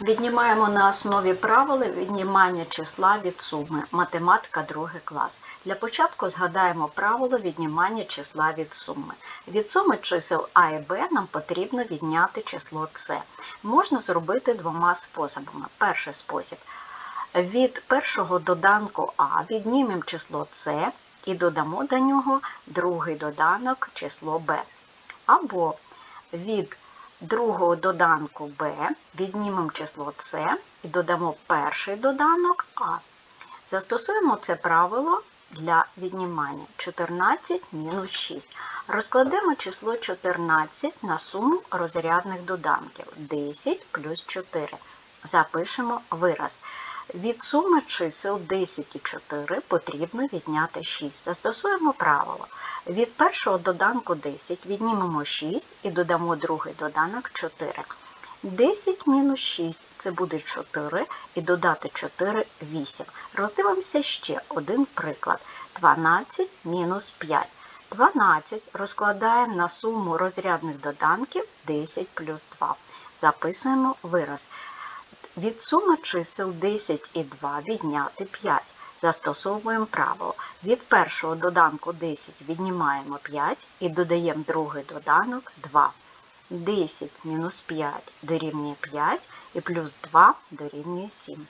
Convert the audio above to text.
Віднімаємо на основі правил віднімання числа від суми. Математика 2 клас. Для початку згадаємо правило віднімання числа від суми. Від суми чисел А і Б нам потрібно відняти число С. Можна зробити двома способами. Перший спосіб. Від першого доданку А віднімемо число С і додамо до нього другий доданок число Б. Або від другого доданку b віднімемо число c і додамо перший доданок а. Застосуємо це правило для віднімання 14 мінус 6. Розкладемо число 14 на суму розрядних доданків 10 плюс 4. Запишемо вираз. Від суми чисел 10 і 4 потрібно відняти 6. Застосуємо правило. Від першого доданку 10 віднімемо 6 і додамо другий доданок 4. 10 мінус 6 це буде 4 і додати 4 8. Роздивимося ще один приклад. 12 мінус 5. 12 розкладаємо на суму розрядних доданків 10 плюс 2. Записуємо вираз. Від суми чисел 10 і 2 відняти 5. Застосовуємо правило. Від першого доданку 10 віднімаємо 5 і додаємо другий доданок 2. 10 мінус 5 дорівнює 5 і плюс 2 дорівнює 7.